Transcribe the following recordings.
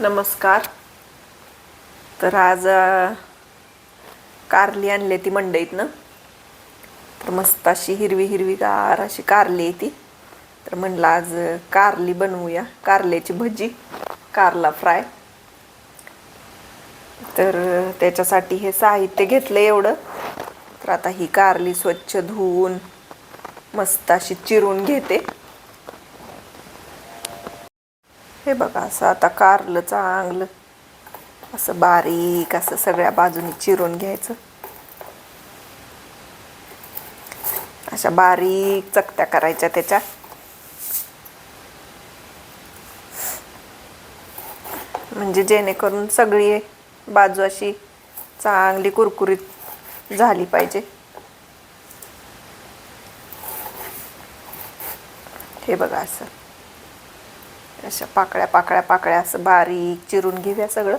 नमस्कार. तर आज कारली आणली ती मंडईतनं. तर मस्त अशी हिरवी हिरवी गार अशी कारली आहे ती. तर म्हणलं आज कारली बनवूया. कारल्याची भजी कारला फ्राय. तर त्याच्यासाठी हे साहित्य घेतलं एवढं. तर आता ही कारली स्वच्छ धुवून मस्त अशी चिरून घेते. हे बघा असं आता कारलं चांगलं. असं बारीक असं सगळ्या बाजूनी चिरून घ्यायचं. अशा बारीक चकत्या करायच्या त्याच्या म्हणजे जेणेकरून सगळी बाजू अशी चांगली कुरकुरीत झाली पाहिजे. हे बघा असं. अशा पाकळ्या पाकळ्या पाकळ्या असं बारीक चिरून घेऊया सगळं.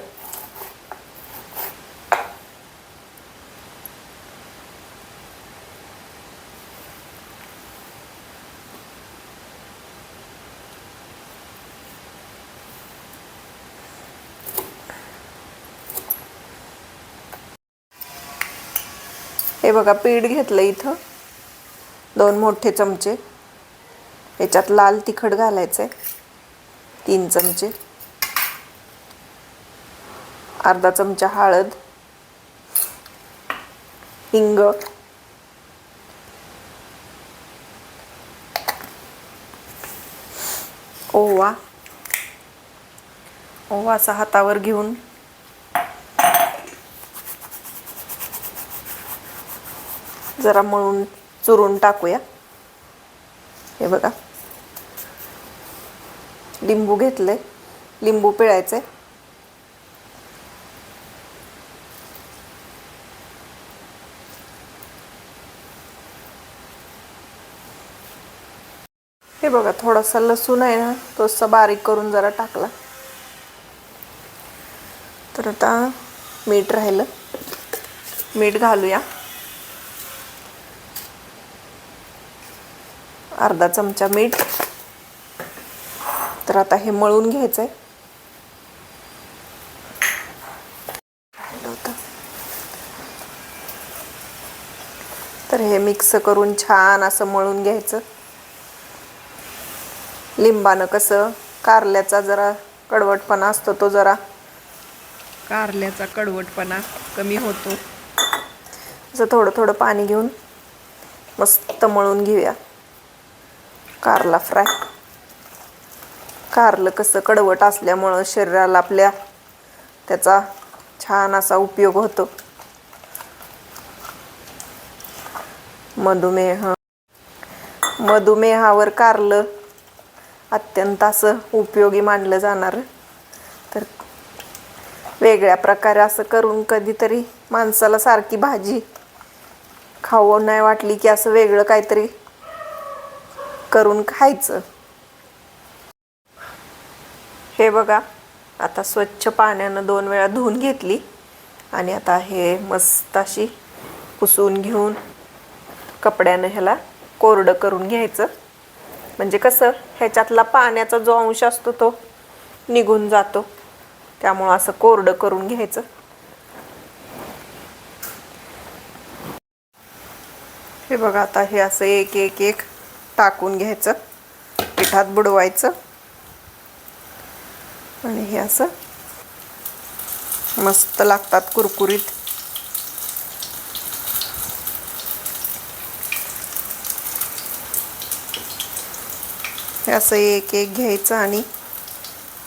हे बघा पीठ घेतलं इथं. दोन मोठे चमचे. याच्यात लाल तिखट घालायचं आहे तीन चमचे. अर्धा चमचा हळद. हिंग. ओवा. ओवा असा हातावर घेऊन. जरा मळून चुरून टाकूया. हे बघा. लिंबू घेतले लिंबू पिळायचे हे बघा थोडासा लसूण आहे ना तो बारीक करून जरा टाकला. तर आता मीठ राहिलं. मीठ घालूया. अर्धा चमचा मीठ. तर आता हे मळून घ्यायचं आहे तर हे मिक्स करून छान असं मळून घ्यायचं. लिंबानं कसं कारल्याचा जरा कडवटपणा असतो तो जरा. कारल्याचा कडवटपणा कमी होतो. असं थोडं थोडं पाणी घेऊन मस्त मळून घेऊया. कारला फ्राय कारलं कसं कडवट असल्यामुळं शरीराला आपल्या त्याचा छान असा उपयोग होतो. मधुमेह. मधुमेहावर कारलं अत्यंत असं उपयोगी मानलं जाणार. तर वेगळ्या प्रकारे असं करून कधीतरी माणसाला सारखी भाजी खाऊ नाही वाटली की असं वेगळं काहीतरी करून खायचं. हे बघा आता स्वच्छ पाण्यानं दोन वेळा धुवून घेतली आणि आता हे मस्त अशी पुसून घेऊन कपड्यानं ह्याला कोरडं करून घ्यायचं. म्हणजे कसं ह्याच्यातला पाण्याचा जो अंश असतो तो निघून जातो. त्यामुळं असं कोरडं करून घ्यायचं. हे बघा आता हे असं एक एक एक टाकून घ्यायचं. पिठात बुडवायचं. आणि हे असं मस्त लागतात कुरकुरीत. हे असं एक एक घ्यायचं आणि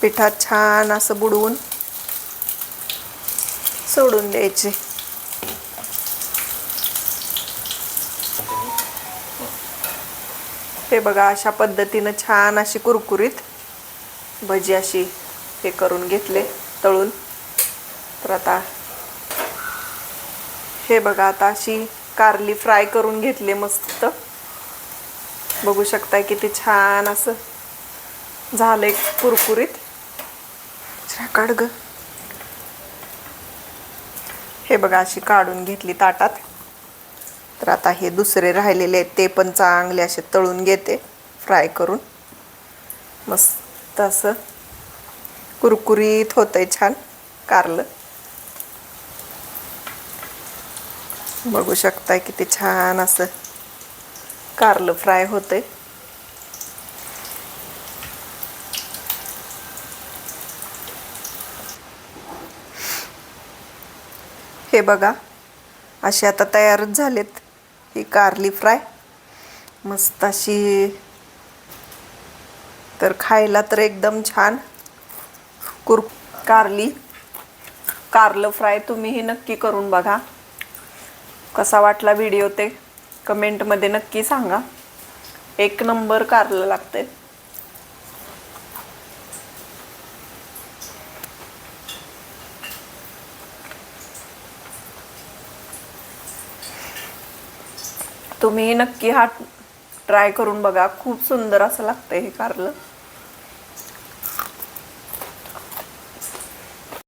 पिठात छान असं बुडवून सोडून द्यायचे. हे बघा अशा पद्धतीनं छान अशी कुरकुरीत भजी अशी हे करून घेतले तळून. तर आता हे बघा आता अशी कारली फ्राय करून घेतले मस्त. बघू शकताय किती छान असं झालंय कुरकुरीत. जरा काढ ग. हे बघा अशी काढून घेतली ताटात. तर आता हे दुसरे राहिलेले आहेत ते पण चांगले असे तळून घेते फ्राय करून. मस्त असं. कुरकुरीत होतंय छान कारलं. बघू शकताय किती छान असं कारलं फ्राय होतंय. हे बघा असे आता तयारच झालेत ही कारली फ्राय. मस्त अशी. तर खायला तर एकदम छान. कुर कारली. कारलं फ्राय तुम्हीही नक्की करून बघा. कसा वाटला व्हिडिओ ते कमेंटमध्ये नक्की सांगा. एक नंबर कारलं लागते तुम्ही नक्की हा ट्राय करून बघा. खूप सुंदर असं लागतंय हे कारलं.